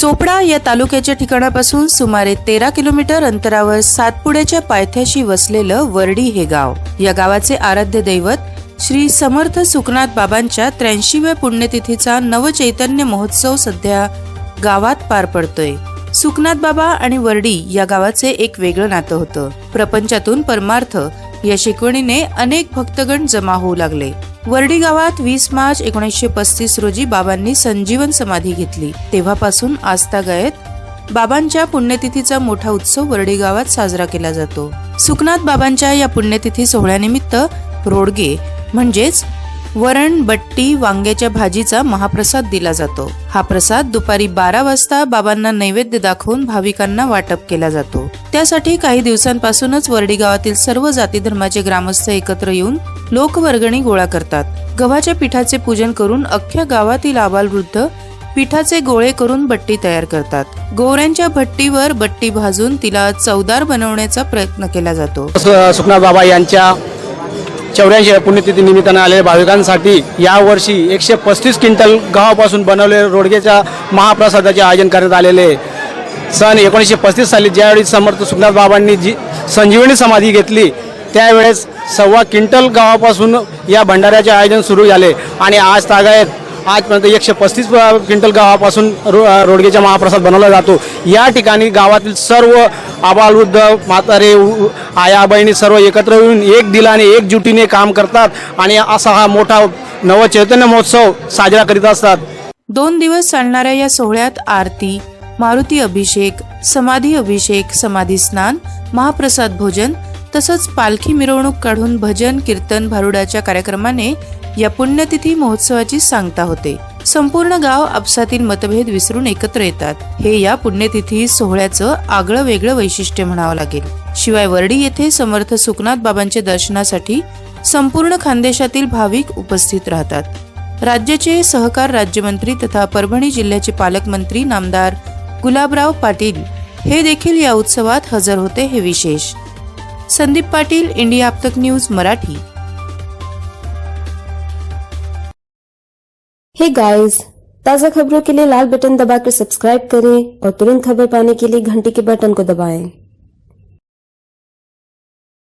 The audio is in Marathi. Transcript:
चोपडा या तालुक्याच्या ठिकाणापासून सुमारे तेरा किलोमीटर अंतरावर सातपुड्याच्या पायथ्याशी वसलेलं वर्डी हे गाव. या गावाचे आराध्य दैवत श्री समर्थ सुखनाथ बाबांच्या त्र्याऐंशीव्या पुण्यतिथीचा नवचैतन्य महोत्सव सध्या गावात पार पडतोय. सुखनाथ बाबा आणि वर्डी या गावाचे एक वेगळं नातं होतं. प्रपंचातून परमार्थ या शिकवणीने अनेक भक्तगण जमा होऊ लागले. वर्डी गावात वीस मार्च एकोणीसशे पस्तीस रोजी बाबांनी संजीवन समाधी घेतली. तेव्हापासून आस्थागायत बाबांच्या पुण्यतिथीचा मोठा उत्सव वर्डी गावात साजरा केला जातो. सुखनाथ बाबांच्या या पुण्यतिथी सोहळ्यानिमित्त रोडगे म्हणजेच वरण बट्टी वांग्याच्या भाजीचा महाप्रसाद दिला जातो. हा प्रसाद दुपारी बारा वाजता बाबांना नैवेद्य दाखवून भाविकांना वाटप केला जातो. त्यासाठी काही दिवसांपासूनच वर्डी गावातील सर्व जाती धर्माचे ग्रामस्थ एकत्र येऊन लोकवर्गणी गोळा करतात. गव्हाच्या पिठाचे पूजन करून अख्ख्या गावातील आबालवृद्ध पिठाचे गोळे करून बट्टी तयार करतात. गोवऱ्यांच्या भट्टीवर बट्टी भाजून तिला चवदार बनवण्याचा प्रयत्न केला जातो. सुखना बाबा यांच्या चौऱ्याऐंशी पुण्यतिथी निमित्तानं आलेल्या भाविकांसाठी यावर्षी एकशे पस्तीस क्विंटल गव्हापासून बनवलेल्या रोडगेच्या महाप्रसादाचे आयोजन करण्यात आलेले आहे. सन एकोणीसशे पस्तीस साली ज्यावेळी समर्थ सुखनाथ बाबांनी जी संजीवनी समाधी घेतली त्यावेळेस सव्वा क्विंटल गव्हापासून या भंडाऱ्याचे आयोजन सुरू झाले आणि आज तागायत आजपर्यंत एकशे पस्तीस क्विंटल गावापासून रो रोडगेचा महाप्रसाद बनवला जातो. या ठिकाणी गावातील सर्व आबालवृद्ध म्हातारे आया बहिणी सर्व एकत्र येऊन एक दिलाने एकजुटीने काम करतात आणि असा हा मोठा नवचैतन्य महोत्सव साजरा करीत असतात. दोन दिवस चालणाऱ्या या सोहळ्यात आरती मारुती अभिषेक समाधी अभिषेक समाधी स्नान महाप्रसाद भोजन तसंच पालखी मिरवणूक काढून भजन कीर्तन भारुडाच्या कार्यक्रमाने या पुण्यतिथी महोत्सवाची सांगता होते. संपूर्ण गाव आपसातील मतभेद विसरून एकत्र येतात. हे या पुण्यतिथी सोहळ्याचं आगळं वेगळं वैशिष्ट्य म्हणावं लागेल. शिवाय वर्डी येथे समर्थ सुखनाथ बाबांच्या दर्शनासाठी संपूर्ण खानदेशातील भाविक उपस्थित राहतात. राज्याचे सहकार राज्यमंत्री तथा परभणी जिल्ह्याचे पालकमंत्री नामदार गुलाबराव पाटील हे देखील या उत्सवात हजर होते हे विशेष. संदीप पाटील, इंडिया अब आपतक न्यूज़, मराठी हे गाइस ताज़ा खबरों के लिए लाल बटन दबाकर सब्सक्राइब करें और तुरंत खबर पाने के लिए घंटी के बटन को दबाएँ।